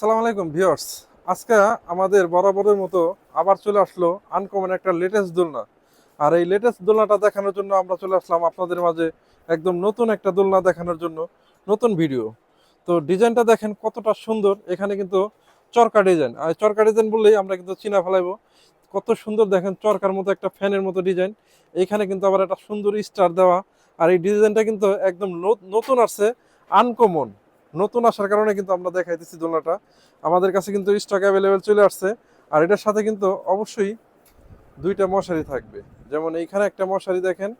আসসালামু আলাইকুম, ভিউয়ার্স। আজকে আমাদের বরাবরের মতো আবার চলে আসলো আনকমন একটা লেটেস্ট দোলনা। আর এই লেটেস্ট দোলনাটা দেখানোর জন্য আমরা চলে আসলাম আপনাদের মাঝে একদম নতুন একটা দোলনা দেখানোর জন্য নতুন ভিডিও তো ডিজাইনটা দেখেন কতটা সুন্দর, এখানে কিন্তু চরকা ডিজাইন। আর চরকা ডিজাইন বললেই আমরা কিন্তু চিনা ফেলাইবো। কত সুন্দর দেখেন চরকার মতো একটা ফ্যানের মতো ডিজাইন। এখানে কিন্তু আবার একটা সুন্দর স্টার দেওয়া। আর এই ডিজাইনটা কিন্তু একদম নতুন আসছে আনকমন নতুন আসার কারণে কিন্তু আমরা দেখাইতেছি দোলনাটা। আমাদের কাছে কিন্তু স্টক অ্যাভেলেবেল চলে আসছে। আর এটার সাথে কিন্তু অবশ্যই দুইটা মশারি থাকবে। যেমন এইখানে একটা মশারি দেখেন,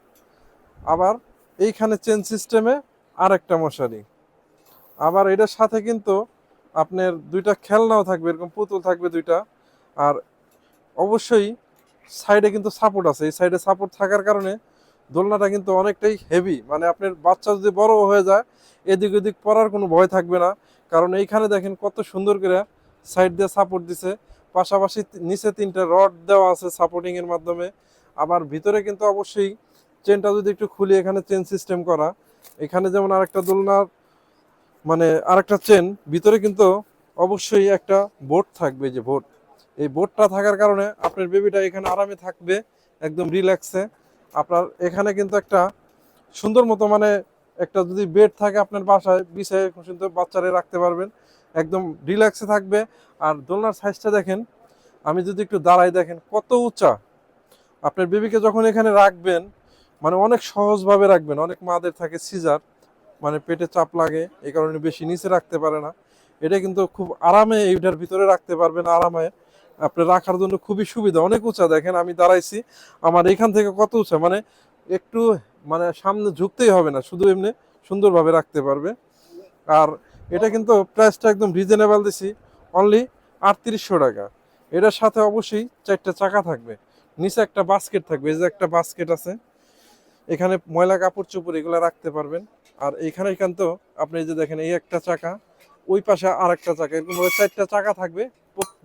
আবার এইখানে চেন সিস্টেমে আর একটা মশারি। আবার এটার সাথে কিন্তু আপনার দুইটা খেলনাও থাকবে, এরকম পুতুল থাকবে দুইটা। আর অবশ্যই সাইডে কিন্তু সাপোর্ট আছে। এই সাইডে সাপোর্ট থাকার কারণে দোলনাটা কিন্তু অনেকটাই হেভি মানে আপনার বাচ্চা যদি বড় হয়ে যায়, এদিক ওদিক পড়ার কোনো ভয় থাকবে না। কারণ এইখানে দেখেন কত সুন্দর করে সাইড দিয়ে সাপোর্ট দিছে। পাশাপাশি নিচে তিনটা রড দেওয়া আছে সাপোর্টিং এর মাধ্যমে। আবার ভিতরে কিন্তু অবশ্যই চেনটা যদি একটু খুলি, এখানে চেন সিস্টেম করা। এখানে যেমন আরেকটা দোলনার মানে আরেকটা চেন ভিতরে কিন্তু অবশ্যই একটা বোর্ড থাকবে যে বোর্ড এই বোর্ডটা থাকার কারণে আপনার বেবিটা এখানে আরামে থাকবে, একদম রিল্যাক্সে আপনার এখানে কিন্তু একটা সুন্দর মতো মানে একটা যদি বেড থাকে আপনার বাসায় বিছায় কিন্তু বাচ্চারে রাখতে পারবেন। একদম রিল্যাক্সে থাকবে। আর দোলনার সাইজটা দেখেন, আমি যদি একটু দাঁড়াই দেখেন কত উঁচা। আপনার বেবিকে যখন এখানে রাখবেন মানে অনেক সহজভাবে রাখবেন, অনেক মাদের থাকে সিজার মানে পেটে চাপ লাগে, এই কারণে বেশি নিচে রাখতে পারে না। এটা কিন্তু খুব আরামে এইটার ভিতরে রাখতে পারবেন, আরামে। আপনি রাখার জন্য খুবই সুবিধা। অনেক উঁচা দেখেন, আমি দাঁড়াইছি। আমার এখান থেকে কত উঁচা? মানে একটু মানে সামনে ঝুঁকতেই হবে না, শুধু এমনি সুন্দরভাবে রাখতে পারবে। আর এটা কিন্তু প্রাইসটা একদম রিজনেবল দিছি অনলি আটত্রিশশো টাকা। এটার সাথে অবশ্যই চারটা চাকা থাকবে, নিচে একটা বাস্কেট থাকবে, এই যে একটা বাস্কেট আছে। এখানে ময়লা কাপড় চোপড় এগুলো রাখতে পারবেন। আর এইখানে কিন্তু আপনি যে দেখেন, এই একটা চাকা, ওই পাশে আর একটা চাকা, এরকম চারটা চাকা থাকবে।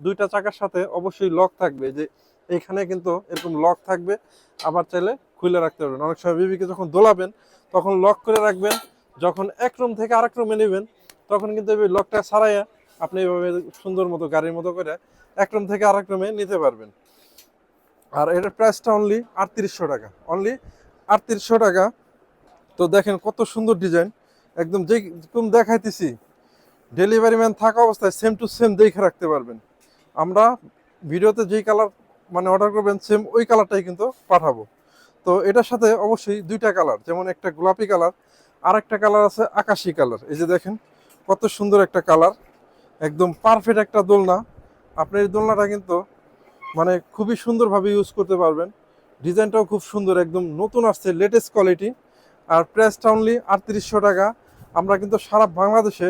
দুইটা চাকার সাথে অবশ্যই লক থাকবে যে এখানে কিন্তু এরকম লক থাকবে। আবার চাইলে খুলে রাখতে পারবেন। অনেক সময় বেবিকে যখন দোলাবেন, তখন লক করে রাখবেন। যখন এক রুম থেকে আরেক রুমে নেবেন, তখন কিন্তু এই লকটা ছাড়াইয়া আপনি এইভাবে সুন্দর মতো গাড়ির মতো করে এক রুম থেকে আরেক রুমে নিতে পারবেন। আর এটার প্রাইসটা অনলি আটত্রিশশো টাকা। অনলি আটত্রিশশো টাকা। তো দেখেন কত সুন্দর ডিজাইন একদম যে যেরকম দেখাইতেছি ডেলিভারি ম্যান থাকা অবস্থায় সেম টু সেম দেখে রাখতে পারবেন। আমরা ভিডিওতে যেই কালার মানে অর্ডার করবেন সেম ওই কালারটাই কিন্তু পাঠাবো। তো এটার সাথে অবশ্যই দুইটা কালার, যেমন একটা গোলাপি কালার আর একটা কালার আছে আকাশি কালার। এই যে দেখেন, কত সুন্দর একটা কালার, একদম পারফেক্ট একটা দোলনা। আপনার এই দোলনাটা কিন্তু মানে খুবই সুন্দরভাবে ইউজ করতে পারবেন। ডিজাইনটাও খুব সুন্দর, একদম নতুন আসছে লেটেস্ট কোয়ালিটি আর প্রাইসটা অনলি আটত্রিশশো টাকা। আমরা কিন্তু সারা বাংলাদেশে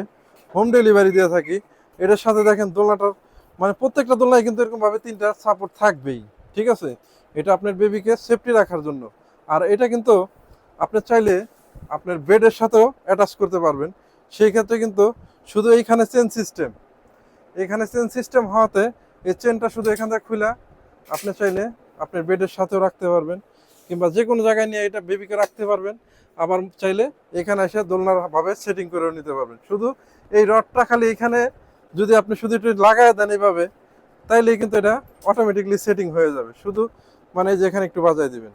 হোম ডেলিভারি দিয়ে থাকি। এটার সাথে দেখেন দোলনাটার মানে প্রত্যেকটা দোলনায় কিন্তু এরকমভাবে তিনটা সাপোর্ট থাকবেই, ঠিক আছে? এটা আপনার বেবিকে সেফটি রাখার জন্য। আর এটা কিন্তু আপনি চাইলে আপনার বেডের সাথেও অ্যাটাচ করতে পারবেন। সেই ক্ষেত্রে কিন্তু শুধু এইখানে চেন সিস্টেম এখানে চেন সিস্টেম হওয়াতে এই চেনটা শুধু এখান থেকে খুলে আপনি চাইলে আপনার বেডের সাথেও রাখতে পারবেন। কিংবা যে কোনো জায়গায় নিয়ে এটা বেবিকে রাখতে পারবেন। আবার চাইলে এখানে এসে দোলনার ভাবে সেটিং করেও নিতে পারবেন। শুধু এই রডটা খালি এখানে যদি আপনি শুধু একটু লাগায় দেন এইভাবে তাইলে কিন্তু এটা অটোমেটিকলি সেটিং হয়ে যাবে। শুধু মানে এই যে এখানে একটু বাজায় দিবেন।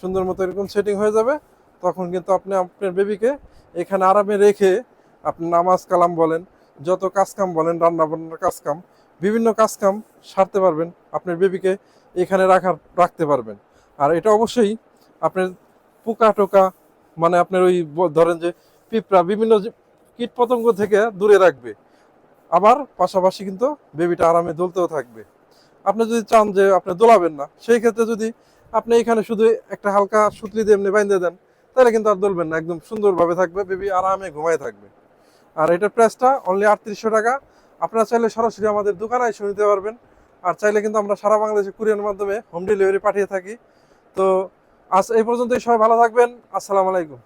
সুন্দর মতো এরকম সেটিং হয়ে যাবে, তখন কিন্তু আপনি আপনার বেবিকে এখানে আরামে রেখে আপনি নামাজ কালাম বলেন, যত কাজকাম বলেন রান্না বান্নার কাজকাম বিভিন্ন কাজকাম সারতে পারবেন, আপনার বেবিকে এখানে রাখার, রাখতে পারবেন। আর এটা অবশ্যই আপনার পোকা টোকা মানে আপনার ওই ধরেন যে পিঁপড়া, বিভিন্ন যে কীট পতঙ্গ থেকে দূরে রাখবে। আবার পাশাপাশি কিন্তু বেবিটা আরামে দোলতেও থাকবে। আপনি যদি চান যে আপনি দোলাবেন না, সেই ক্ষেত্রে যদি আপনি এখানে শুধু একটা হালকা সুতলি দিয়ে এমনি বাইন্ধে দেন, তাহলে কিন্তু আর দোলবেন না, একদম সুন্দরভাবে থাকবে বেবি আরামে ঘুমায় থাকবে। আর এটার প্রাইসটা অনলি আটত্রিশশো টাকা। আপনারা চাইলে সরাসরি আমাদের দোকানে এসে নিতে পারবেন। আর চাইলে কিন্তু আমরা সারা বাংলাদেশে কুরিয়ার মাধ্যমে হোম ডেলিভারি পাঠিয়ে থাকি। তো আজ এই পর্যন্তই, সবাই ভালো থাকবেন। আসসালামু আলাইকুম।